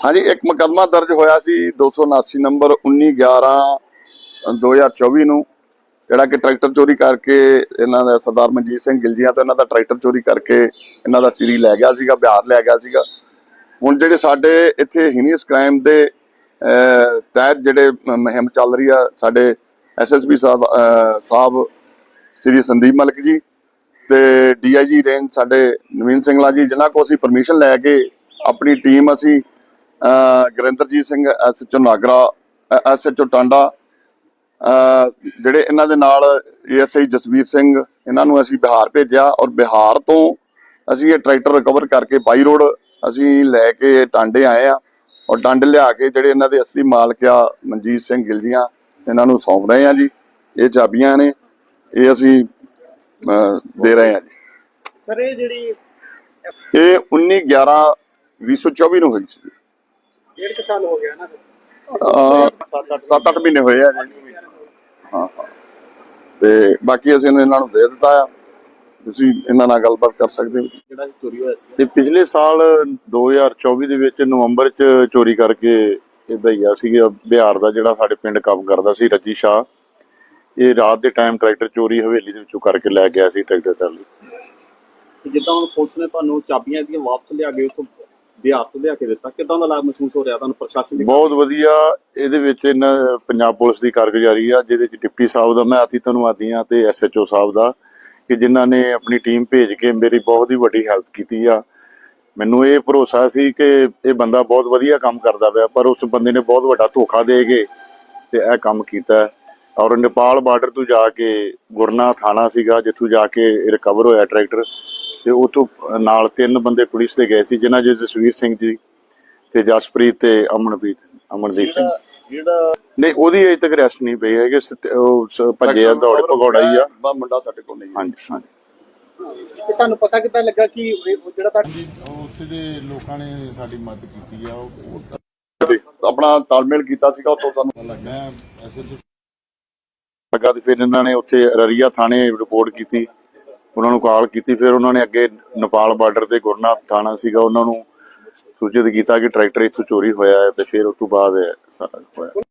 ਹਾਂਜੀ ਇੱਕ ਮੁਕੱਦਮਾ ਦਰਜ ਹੋਇਆ ਸੀ 279 ਨੰਬਰ 1911 2024 ਨੂੰ ਜਿਹੜਾ ਕਿ ਟਰੈਕਟਰ ਚੋਰੀ ਕਰਕੇ ਇਹਨਾਂ ਦਾ ਸਰਦਾਰ ਮਨਜੀਤ ਸਿੰਘ ਗਿਲਜੀਆਂ ਤੋਂ ਇਹਨਾਂ ਦਾ ਟਰੈਕਟਰ ਚੋਰੀ ਕਰਕੇ ਇਹਨਾਂ ਦਾ ਸਿਰੀ ਲੈ ਗਿਆ ਸੀਗਾ ਬਿਹਾਰ ਲੈ ਗਿਆ ਸੀਗਾ। ਹੁਣ ਜਿਹੜੇ ਸਾਡੇ ਇੱਥੇ ਹੀਨੀਅਸ ਕ੍ਰਾਈਮ ਦੇ ਤਹਿਤ ਜਿਹੜੇ ਮ- ਮੁਹਿੰਮ ਚੱਲ ਰਹੀ ਆ ਸਾਡੇ ਐਸਐਸਪੀ ਸਾਹਿਬ ਅਹ, ਸਾਹਿਬ ਸ੍ਰੀ ਸੰਦੀਪ ਮਲਕ ਜੀ ਤੇ ਡੀਆਈਜੀ ਰੇਂਜ ਸਾਡੇ ਨਵੀਨ ਸਿੰਘਲਾ ਜੀ ਜਿਨ੍ਹਾਂ ਕੋ ਅਸੀਂ ਪਰਮਿਸ਼ਨ ਲੈ ਕੇ ਆਪਣੀ ਟੀਮ ਅਸੀਂ ਗੁਰਿੰਦਰਜੀਤ ਸਿੰਘ ਐਸਐਚਓ ਨਾਗਰਾ ਐਸਐਚਓ ਟਾਂਡਾ ਜਿਹੜੇ ਇਹਨਾਂ ਦੇ ਨਾਲ ਏਐਸਆਈ ਜਸਵੀਰ ਸਿੰਘ ਇਹਨਾਂ ਨੂੰ ਅਸੀਂ ਬਿਹਾਰ ਭੇਜਿਆ ਔਰ ਬਿਹਾਰ ਤੋਂ ਅਸੀਂ ਇਹ ਟਰੈਕਟਰ ਰਿਕਵਰ ਕਰਕੇ ਬਾਈ ਰੋਡ ਅਸੀਂ ਲੈ ਕੇ ਟਾਂਡੇ ਆਏ ਆ ਔਰ ਟਾਂਡੇ ਲਿਆ ਕੇ ਜਿਹੜੇ ਇਹਨਾਂ ਦੇ ਅਸਲੀ ਮਾਲਕ ਆ ਮਨਜੀਤ ਸਿੰਘ ਗਿਲਜੀਆਂ ਇਹਨਾਂ ਨੂੰ ਸੌਂਪ ਰਹੇ ਆ ਜੀ। ਇਹ ਚਾਬੀਆਂ ਨੇ ਇਹ ਅਸੀਂ ਦੇ ਰਹੇ ਆ ਜੀ। ਸਰ ਇਹ ਜਿਹੜੀ ਇਹ 19 11 2024 ਨੂੰ ਹੋਈ ਸੀ। ਡੇਢ ਕੁ ਸਾਲ ਹੋ ਗਿਆ ਨਾ। 7-8 ਮਹੀਨੇ ਹੋਏ ਆ ਜੀ। ਹਾਂ ਹਾਂ। ਤੇ ਬਾਕੀ ਅਸੀਂ ਇਹਨਾਂ ਨੂੰ ਦੇ ਦਿੱਤਾ ਆ। ਤੁਸੀਂ ਇਹਨਾਂ ਨਾਲ ਗੱਲਬਾਤ ਕਰ ਸਕਦੇ ਹੋ। ਜਿਹੜਾ ਚੋਰੀ ਹੋਇਆ ਸੀ? ਤੇ ਪਿਛਲੇ ਸਾਲ 2024 ਦੇ ਵਿੱਚ ਨਵੰਬਰ ਚ ਚੋਰੀ ਕਰਕੇ ਇਹ ਭਈਆ ਸੀਗਾ ਬਿਹਾਰ ਦਾ ਜਿਹੜਾ ਸਾਡੇ ਪਿੰਡ ਕੰਮ ਕਰਦਾ ਸੀ ਰੱਜੀ ਸ਼ਾਹ। ਇਹ ਰਾਤ ਦੇ ਟਾਈਮ ਟਰੈਕਟਰ ਚੋਰੀ ਹਵੇਲੀ ਦੇ ਵਿੱਚੋਂ ਕਰਕੇ ਲੈ ਗਿਆ ਸੀ ਟਰੈਕਟਰ ਟਰਾਲੀ ਤੇ ਜਿੱਦਾਂ ਹੁਣ ਪੁਲਿਸ ਨੇ ਤੁਹਾਨੂੰ ਚਾਬੀਆਂ ਦੀਆਂ ਵਾਪਸ ਲਿਆ ਕੇ ਉਤੋਂ ਬਿਹਾਰ ਤੋਂ ਲਿਆ ਕੇ ਦਿੱਤਾ। ਕਿਦਾਂ ਦਾ ਲਾਭ ਮਹਿਸੂਸ ਹੋ ਰਿਹਾ ਤੁਹਾਨੂੰ ਪ੍ਰਸ਼ਾਸਨ ਦੀ? ਬਹੁਤ ਵਧੀਆ। ਇਹਦੇ ਵਿੱਚ ਇਹਨਾਂ, ਪੰਜਾਬ ਪੁਲਿਸ ਦੀ ਕਾਰਗੁਜ਼ਾਰੀ ਆ, ਜਿਹਦੇ ਚ ਡਿਪਟੀ ਸਾਹਿਬ ਦਾ, ਮੈਂ ਅਤੀ ਧੰਨਵਾਦੀ ਆ ਤੇ ਐਸਐਚਓ ਸਾਹਿਬ ਦਾ, ਕਿ ਜਿਨ੍ਹਾਂ ਨੇ ਆਪਣੀ ਟੀਮ ਭੇਜ ਕੇ ਮੇਰੀ ਬਹੁਤ ਹੀ ਵੱਡੀ ਹੈਲਪ ਕੀਤੀ ਆ। ਮੈਨੂੰ ਇਹ ਭਰੋਸਾ ਸੀ ਕਿ ਇਹ ਬੰਦਾ ਬਹੁਤ ਵਧੀਆ ਕੰਮ ਕਰਦਾ ਪਿਆ, ਪਰ ਉਸ ਬੰਦੇ ਨੇ ਬਹੁਤ ਵੱਡਾ ਧੋਖਾ ਦੇ ਕੇ ਤੇ ਇਹ ਕੰਮ ਕੀਤਾ। ਔਰ ਨੇਪਾਲ ਬਾਰਡਰ ਤੋਂ ਜਾ ਕੇ ਗੁਰਨਾ ਥਾਣਾ ਸੀਗਾ ਜਿੱਥੋਂ ਜਾ ਕੇ ਰਿਕਵਰ ਹੋਇਆ ਟਰੈਕਟਰ। ਤੇ ਉਥੋਂ ਨਾਲ ਤਿੰਨ ਬੰਦੇ ਪੁਲਿਸ ਦੇ ਗਏ ਸੀ ਜਿਨ੍ਹਾਂ ਜਿਹੇ ਜਸਵੀਰ ਸਿੰਘ ਜੀ ਤੇ ਜਸਪ੍ਰੀਤ ਤੇ ਅਮਨਪ੍ਰੀਤ ਅਮਨਦੀਪ ਸਿੰਘ। ਜਿਹੜਾ ਨਹੀਂ ਉਹਦੀ ਅਜੇ ਤੱਕ ਰੈਸਟ ਨਹੀਂ ਪਈ ਹੈਗੀ ਸ- ਉਹ ਸ- ਭੱਜੇ ਆ ਦੌੜ ਭਗੌੜਾ ਹੀ ਆ। ਬਾ ਮੁੰਡਾ ਸਾਡੇ ਕੋਲ ਨਹੀਂ। ਹਾਂਜੀ ਹਾਂਜੀ। ਤੇ ਤੁਹਾਨੂੰ ਪਤਾ ਕਿੱਦਾਂ ਲੱਗਾ ਕਿ ਜਿਹੜਾ ਤੁਹਾਡਾ ਉੱਥੇ ਦੇ ਲੋਕਾਂ ਨੇ ਸਾਡੀ ਮਦਦ ਕੀਤੀ ਆ ਉਹ ਆਪਣਾ ਤਾਲਮੇਲ ਕੀਤਾ ਸੀਗਾ ਉਤੋਂ ਸਾਨੂੰ ਮੈਂ ਐਸਐਚਓ ਲੱਗਾ ਤੇ ਫਿਰ ਇਹਨਾਂ ਨੇ ਉੱਥੇ ਰਰੀਆ ਥਾਣੇ ਰਿਪੋਰਟ ਕੀਤੀ, ਉਹਨਾਂ ਨੂੰ ਕਾਲ ਕੀਤੀ, ਫਿਰ ਉਹਨਾਂ ਨੇ ਅੱਗੇ ਨੇਪਾਲ ਬਾਰਡਰ ਤੇ ਗੁਰਨਾਥ ਥਾਣਾ ਸੀਗਾ, ਉਹਨਾਂ ਨੂੰ ਸੂਚਿਤ ਕੀਤਾ ਕਿ ਟਰੈਕਟਰ ਇੱਥੋਂ ਚੋਰੀ ਹੋਇਆ ਹੈ ਤੇ ਫਿਰ ਉਸ ਤੋਂ ਬਾਅਦ ਇਹ ਸਾਰਾ ਹੋਇਆ।